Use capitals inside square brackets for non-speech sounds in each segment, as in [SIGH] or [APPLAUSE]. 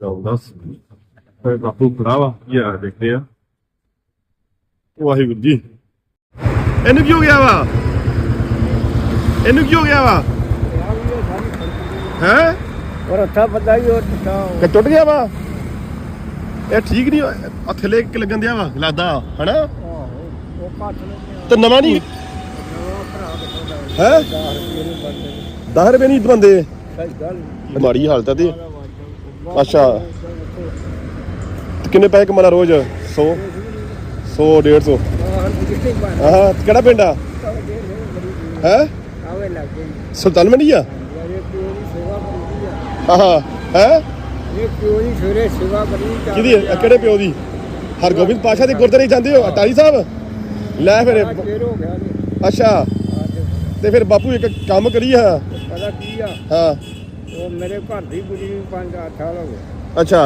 ਰਾਮਦਾਸ ਫਿਰ ਬਾਪੂ ਖੜਾ ਵਾ ਯਾਰ ਦੇਖਦੇ ਆ ਵਾਹਿਗੁਰੂ ਜੀ ਇਹਨੂੰ ਕੀ ਹੋ ਗਿਆ ਵਾ ਇਹਨੂੰ ਕੀ ਹੋ ਗਿਆ ਵਾ ਹੈ ਔਰ ਅੱਛਾ ਪਤਾ ਹੀ ਉਹ ਟੁੱਟਾ ਕਿ ਟੁੱਟ ਗਿਆ ਵਾ ਇਹ ਠੀਕ ਨਹੀਂ ਆ ਥੱਲੇ ਕਿ ਲੱਗਣ ਦਿਆ ਵਾ ਲੱਗਦਾ ਹਨਾ ਉਹ ਪੱਟ ਲੈਂਦੇ ਤੇ ਨਵਾਂ ਨਹੀਂ ਹੈ 10 ਰੁਪਏ ਨਹੀਂ ਗੱਲ ਮਾੜੀ ਹਾਲਤ ਆ ਤੇ ਅੱਛਾ। ਤੇ ਕਿੰਨੇ ਪੈਸੇ ਕਮਾਣਾ ਰੋਜ਼? 100 100 150 ਆਹ ਕਿਹੜਾ ਪਿੰਡ ਆ? ਹੈ? ਸੁਲਤਾਨ ਮੰਡੀ ਆ? ਇਹ ਪਿਓ ਦੀ ਸੇਵਾ ਕਰੀ ਆ ਆਹ ਹੈ? ਕਿਹਦੀ ਆ? ਕਿਹੜੇ ਪਿਓ ਦੀ? ਹਰਗੋਬਿੰਦ ਪਾਸ਼ਾ ਦੇ ਗੁਰਦੁਆਰੇ ਜਾਂਦੇ ਹੋ ਅਟਾਰੀ ਸਾਹਿਬ? ਲੈ ਫਿਰ ਹੋ ਅੱਛਾ। ਤੇ ਫਿਰ ਬਾਪੂ ਇੱਕ ਕੰਮ ਕਰੀ ਆ ਪਤਾ ਕੀ ਆ? ਹਾਂ। ਉਹ ਮੇਰੇ ਘਰ ਦੀ ਗੁਜਰੀ 5-8 ਸਾਲ ਹੋ ਗਏ। ਅੱਛਾ।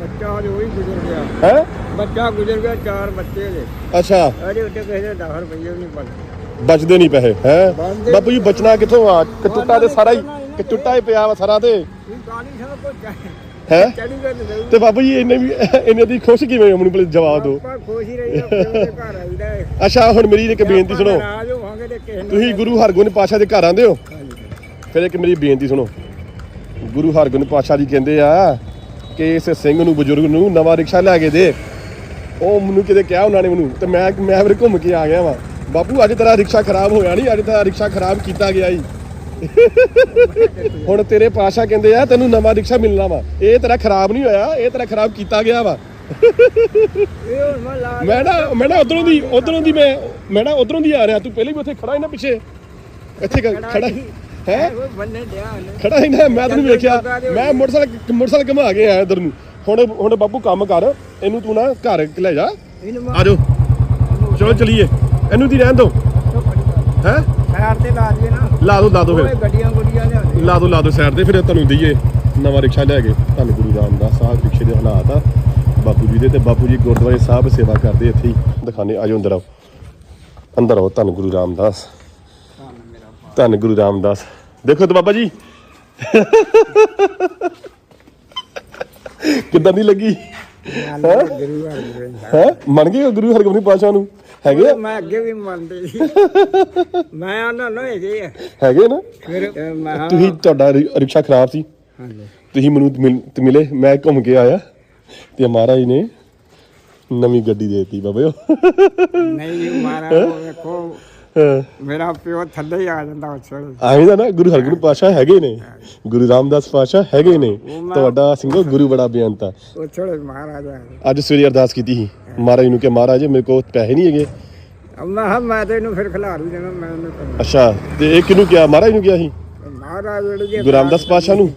ਬੱਚਾ ਅੱਜ ਉਹੀ ਗੁਜ਼ਰ ਗਿਆ। ਹੈ? ਬੱਚਾ ਗੁਜ਼ਰ ਗਿਆ ਚਾਰ ਬੱਚੇ ਦੇ ਅੱਛਾ। ਅਜੇ ਉੱਤੇ ਕਿਸੇ ਦੇ 10 ਰੁਪਏ ਵੀ ਨਹੀਂ ਬਚਦੇ ਬਚਦੇ ਨਹੀਂ ਪੈਸੇ ਹੈ? ਬਣਦੇ ਬਾਪੂ ਜੀ ਬਚਣਾ ਕਿੱਥੋਂ ਆ? ਕਟੁੱਟਾ ਤੇ ਸਾਰਾ ਹੀ ਕਟੁੱਟਾ ਹੀ ਪਿਆ ਵਾ ਸਾਰਾ ਤੇ। ਇਹ ਗਾਲੀ ਸਭ ਕੁਝ ਚਾਹੇ ਹੈ? ਚੜੀ ਗਏ ਤੇ ਬਾਪੂ ਜੀ ਇਹਨੇ ਵੀ ਇਹਨੇ ਦੀ ਖੁਸ਼ ਕਿਵੇਂ ਹੋ ਮੈਨੂੰ ਪਹਿਲੇ ਜਵਾਬ ਦਿਓ? ਆਪਾਂ ਖੁਸ਼ ਹੀ ਰਹੀ ਪਿਓ ਦੇ ਘਰ ਆਈਦਾ ਹੈ ਅੱਛਾ ਹੁਣ ਮੇਰੀ ਇੱਕ ਬੇਨਤੀ ਸੁਣੋ। ਨਾਰਾਜ਼ ਹੋਵਾਂਗੇ ਤੇ ਕਿਸੇ ਨੂੰ ਤੁਸੀਂ ਗੁਰੂ ਹਰਗੋਬਿੰਦ ਪਾਸ਼ਾ ਦੇ ਘਰ ਆਂਦੇ ਹੋ? ਫਿਰ ਇੱਕ ਮੇਰੀ ਬੇਨਤੀ ਸੁਣੋ। ਗੁਰੂ ਹਰਗੋਬਿੰਦ ਪਾਸ਼ਾ ਜੀ ਕਹਿੰਦੇ ਆ ਕਿ ਇਸ ਸਿੰਘ ਨੂੰ ਬਜ਼ੁਰਗ ਨੂੰ ਨਵਾਂ ਰਿਕਸ਼ਾ ਲੈ ਕੇ ਦੇ। ਉਹ ਮੈਨੂੰ ਕਿਤੇ ਕਿਹਾ ਉਹਨਾਂ ਨੇ ਮੈਨੂੰ ਤੇ ਮੈਂ ਮੈਂ ਫਿਰ ਘੁੰਮ ਕੇ ਆ ਗਿਆ ਵਾਂ। ਬਾਪੂ ਅੱਜ ਤੇਰਾ ਰਿਕਸ਼ਾ ਖਰਾਬ ਹੋਇਆ ਨਹੀਂ ਅੱਜ ਤੇਰਾ ਰਿਕਸ਼ਾ ਖਰਾਬ ਕੀਤਾ ਗਿਆ ਜੀ ਹੁਣ ਤੇਰੇ ਪਾਸ਼ਾ ਕਹਿੰਦੇ ਆ ਤੈਨੂੰ ਨਵਾਂ ਰਿਕਸ਼ਾ ਮਿਲਣਾ ਵਾ। ਇਹ ਤੇਰਾ ਖਰਾਬ ਨਹੀਂ ਹੋਇਆ ਇਹ ਤੇਰਾ ਖਰਾਬ ਕੀਤਾ ਗਿਆ ਵਾ। ਮੈਂ ਨਾ ਮੈਂ ਨਾ ਉਧਰੋਂ ਦੀ ਉਧਰੋਂ ਦੀ ਮੈਂ ਮੈਂ ਨਾ ਉਧਰੋਂ ਦੀ ਆ ਰਿਹਾ। ਤੂੰ ਪਹਿਲੇ ਵੀ ਉੱਥੇ ਖੜਾ ਹੀ ਨਾ ਪਿੱਛੇ। ਇੱਥੇ ਖੜਾ ਹੈ? ਬੰਨੇ ਡਿਆ ਹਲੇ ਖੜਾ ਹੀ ਨਾ, ਮੈਂ ਤੈਨੂੰ ਵੇਖਿਆ। ਮੈਂ ਮੋਟਰਸਾਈਕਲ ਮੋਟਰਸਾਈਕਲ ਘੁਮਾ ਕੇ ਆਇਆ ਇਧਰ ਨੂੰ। ਹੁਣ ਹੁਣ ਬਾਪੂ ਕੰਮ ਕਰ, ਇਹਨੂੰ ਤੂੰ ਨਾ ਘਰ ਲੈ ਜਾ। ਆ ਜਾਓ ਚਲੋ ਚਲੀਏ। ਇਹਨੂੰ ਦੀ ਰਹਿਣ ਦੋ। ਹੈ? ਸਾਈਡ ਤੇ ਲਾ ਦਈਏ ਨਾ ਲਾ ਦੋ ਲਾ ਦੋ ਫਿਰ। ਗੱਡੀਆਂ ਗੁੱਡੀਆਂ ਲਿਆਉਂਦੇ ਲਾ ਦੋ ਲਾ ਦੋ ਸਾਈਡ ਤੇ, ਫਿਰ ਤੁਹਾਨੂੰ ਦਈਏ। ਨਵਾਂ ਰਿਕਸ਼ਾ ਲੈ ਕੇ। ਧੰਨ ਗੁਰੂ ਰਾਮਦਾਸ ਸਾਹਿਬ ਰਿਕਸ਼ੇ ਦੇ ਹਾਲਾਤ ਆ। ਬਾਪੂ ਜੀ ਦੇ ਤੇ ਬਾਪੂ ਜੀ ਗੁਰਦੁਆਰੇ ਸਾਹਿਬ ਸੇਵਾ ਕਰਦੇ ਇੱਥੇ ਹੀ। ਦਿਖਾਣੇ ਆਜੋ ਅੰਦਰ ਆਓ। ਅੰਦਰ ਆਓ, ਧੰਨ ਗੁਰੂ ਰਾਮਦਾਸ। ਧੰਨ ਗੁਰੂ ਰਾਮਦਾਸ। ਦੇਖੋ ਤੇ ਬਾਬਾ ਜੀ। ਕਿੱਦਾਂ ਦੀ ਲੱਗੀ? ਹੈ? ਮੰਨ ਗਏ ਹੋ ਗੁਰੂ ਹਰਗੋਬਿੰਦ ਪਾਤਸ਼ਾਹ ਨੂੰ? ਹੈਗੇ ਆ? ਮੈਂ ਅੱਗੇ ਵੀ ਮੰਨਦੇ ਸੀ। ਮੈਂ ਉਹਨਾਂ ਨੂੰ ਹੈਗੇ ਆ। ਹੈਗੇ ਨਾ? ਫਿਰ ਅਹ, ਮੈਂ ਕਿਹਾ, ਤੁਸੀਂ ਤੁਹਾਡਾ ਰਿ- ਰਿਕਸ਼ਾ ਖਰਾਬ ਸੀ। ਹਾਂਜੀ। ਤੁਸੀਂ ਮੈਨੂੰ ਮਿਲ- ਤੇ ਮਿਲੇ। ਮੈਂ ਘੁੰਮ ਕੇ ਆਇਆ। ਤੇ ਮਹਾਰਾਜ ਨੇ ਨਵੀਂ ਗੱਡੀ ਦਿੱਤੀ ਬਾਬਿਓ ਨਹੀਂ ਮਾਰਾ ਵੇਖੋ ਮੇਰਾ ਪਿਓ ਥੱਲੇ ਹੀ ਆ ਜਾਂਦਾ ਉਸ ਵੇਲੇ। ਦਾ ਨਾ ਗੁਰੂ ਹਰਗੋਬਿੰਦ ਪਾਤਸ਼ਾਹ ਹੈਗੇ ਨੇ। ਗੁਰੂ ਰਾਮਦਾਸ ਪਾਤਸ਼ਾਹ ਹੈਗੇ ਨੇ। ਤੁਹਾਡਾ ਸਿੰਘੋ ਗੁਰੂ ਬੜਾ ਬੇਅੰਤਾ ਉਸ ਵੇਲੇ ਮਹਾਰਾਜ ਆ। ਅੱਜ ਸਵੇਰੇ ਅਰਦਾਸ ਕੀਤੀ ਸੀ। ਮਹਾਰਾਜ ਨੂੰ ਕਿ ਮਹਾਰਾਜ ਮੇਰੇ ਕੋਲ ਪੈਸੇ ਨਹੀਂ ਹੈਗੇ। ਕਿਹਾ ਮੈਂ ਤੇ ਇਹਨੂੰ ਫਿਰ ਖਿਲਾਰੂ ਦੇਣਾ ਮੈਂ ਉਹਨੂੰ ਕਰਨਾ। ਅੱਛਾ ਤੇ ਇਹ ਕਿਹਨੂੰ ਕਿਹਾ? ਮਹਾਰਾਜ ਨੂੰ ਕਿਹਾ ਸੀ? ਮਹਾਰਾਜ ਜਿਹੜੇ ਗੁਰੂ ਰਾਮਦਾਸ ਪਾਤਸ਼ਾਹ ਨੂੰ?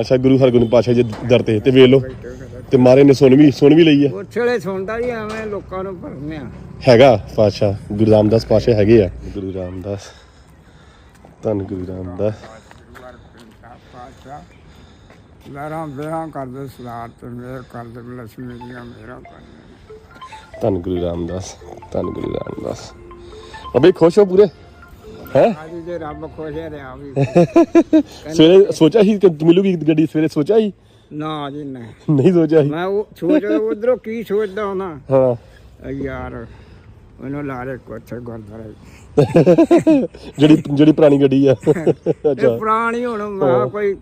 ਅੱਛਾ ਗੁਰੂ ਹਰਗੋਬਿੰਦ ਪਾਤਸ਼ਾਹ ਜੀ ਦਰ ਤੇ ਤੇ ਵੇਖ ਲਓ। ਤੇ ਮਹਾਰਾਜ ਨੇ ਸੁਣ ਵੀ ਸੁਣ ਵੀ ਲਈ ਆ। ਵੇਲੇ ਸੁਣਦਾ ਜੀ ਐਵੇਂ ਲੋਕਾਂ ਨੂੰ ਭਰਮਿਆ ਹੈਗਾ ਪਾਤਸ਼ਾਹ ਗੁਰੂ ਰਾਮਦਾਸ ਪਾਤਸ਼ਾਹ ਹੈਗੇ ਆ। ਗੁਰੂ ਰਾਮਦਾਸ। ਧੰਨ ਗੁਰੂ ਰਾਮਦਾਸ। ਲਾਰਾਂ ਵਿਆਹ ਕਰਦੇ ਸਲਾਰ ਤੇ ਮੇਰ ਕਰਦੇ ਲక్ష్ਮੀ ਦੀਆਂ ਮੇਰਾ ਕਰਦੇ ਧੰਨ ਗੁਰੂ ਰਾਮਦਾਸ ਧੰਨ ਗੁਰੂ ਰਾਮਦਾਸ। ਅਬੇ ਖੁਸ਼ ਹੋ ਪੂਰੇ? ਹੈ? ਅੱਜ ਜੇ ਰੱਬ ਖੁਸ਼ ਹੈ ਤੇ ਆ ਵੀ। [LAUGHS] ਸਵੇਰੇ ਸੋਚਿਆ ਸੀ ਕਿ ਮਿਲੂਗੀ ਗੱਡੀ ਸਵੇਰੇ ਸੋਚਿਆ ਸੀ? ਨਾ ਜੀ ਨਹੀਂ ਨਹੀਂ ਸੋਚਿਆ ਸੀ। ਮੈਂ ਉਹ ਸੋਚ ਉਧਰੋਂ ਕੀ ਸੋਚਦਾ ਹੁਣਾ? ਹਾਂ। ਯਾਰ ਉਹਨੂੰ ਲਾ ਦੇ ਕੋਥੇ ਗੁਰਦੁਆਰੇ। ਜਿਹੜੀ ਜਿਹੜੀ ਪੁਰਾਣੀ ਗੱਡੀ ਆ। ਅੱਛਾ। ਪੁਰਾਣੀ ਹੁਣ ਮੈਂ ਕੋਈ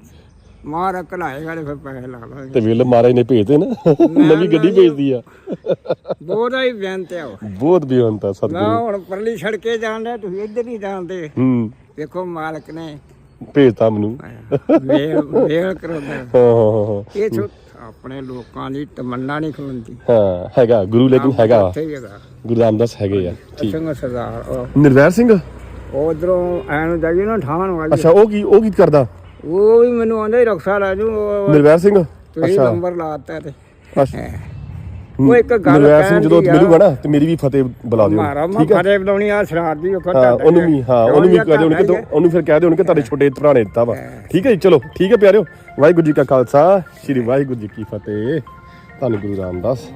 ਮਾਰ ਕਲਾਏਗਾ ਤੇ ਫਿਰ ਪੈਸੇ ਲਾ ਲਾਂਗੇ। ਤੇ ਵੇਲ ਮਹਾਰਾਜ ਨੇ ਭੇਜਦੇ ਨਾ। ਨਵੀਂ ਗੱਡੀ ਭੇਜਦੀ ਆ। ਬਹੁਤਾ ਹੀ ਬੇਨਤੀ ਆ। ਬਹੁਤ ਬੇਅੰਤਾ ਮੈਂ ਸਤਿਗੁਰੂ। ਹੁਣ ਪਰਲੀ ਸੜਕੇ ਜਾਂਦੇ ਤੁਸੀਂ ਇੱਧਰ ਨਹੀਂ ਜਾਂਦੇ ਹੂੰ। ਵੇਖੋ ਮਾਲਕ ਨੇ ਭੇਜਤਾ ਮੈਨੂੰ। ਵੇਲ ਵੇਲ ਕਰਾਉਂਦਾ ਹਾਂ। ਹਾਂ ਹਾਂ, ਇਹ ਛੋ ਆਪਣੇ ਲੋਕਾਂ ਦੀ ਤਮੰਨਾ ਨਹੀਂ ਖੁੰਦੀ ਹਾਂ ਹੈਗਾ। ਗੁਰੂ ਲੇਕਿਨ ਹੈਗਾ। ਗੁਰੂ ਰਾਮਦਾਸ ਹੈਗੇ ਆ। ਠੀਕ। ਸਿੰਘ ਸਰਦਾਰ ਨਿਰਵੈਰ ਸਿੰਘ? ਉਧਰੋਂ ਐਨ ਜਾਈਏ ਨਾ ਠਾਣ ਵਾਲੀ। ਅੱਛਾ ਉਹ ਕੀ ਉਹ ਕੀ ਕਰਦਾ? ਉਹ ਵੀ ਮੈਨੂੰ ਆਂਦਾ ਹੀ ਰਕਸ਼ਾ ਲੈ ਜੂ ਨਿਰਵੈਰ ਸਿੰਘ? ਤੁਸੀਂ ਅੱਛਾ। ਨੰਬਰ ਲਾਤਾ ਤੇ। ਅੱਛਾ। ਉਹ ਇੱਕ ਗੱਲ ਨਿਰਵੈਰ ਸਿੰਘ ਜਦੋਂ ਮਿਲੂਗਾ ਨਾ ਤੇ ਮੇਰੀ ਵੀ ਫਤਿਹ ਬੁਲਾ ਦਿਓ। ਠੀਕ ਹੈ? ਫਰੇ ਬਣਾਉਣੀ ਆ ਸ਼ਰਾਰ ਦੀ ਉਹ ਹਾਂ ਉਹਨੂੰ ਵੀ ਹਾਂ ਉਹਨੂੰ ਵੀ ਕਹਿ ਦਿਓ ਕਿ ਉਹਨੂੰ ਫਿਰ ਕਹਿ ਦਿਓ ਕਿ ਤੁਹਾਡੇ ਛੋਟੇ ਭਰਾ ਨੇ ਦਿੱਤਾ ਵਾ। ਠੀਕ ਹੈ ਚਲੋ ਠੀਕ ਹੈ ਪਿਆਰਿਓ। ਵਾਹਿਗੁਰੂ ਜੀ ਕਾ ਖਾਲਸਾ ਸ੍ਰੀ ਵਾਹਿਗੁਰੂ ਜੀ ਕੀ ਫਤਿਹ। ਧੰਨ ਗੁਰੂ ਰਾਮਦਾਸ।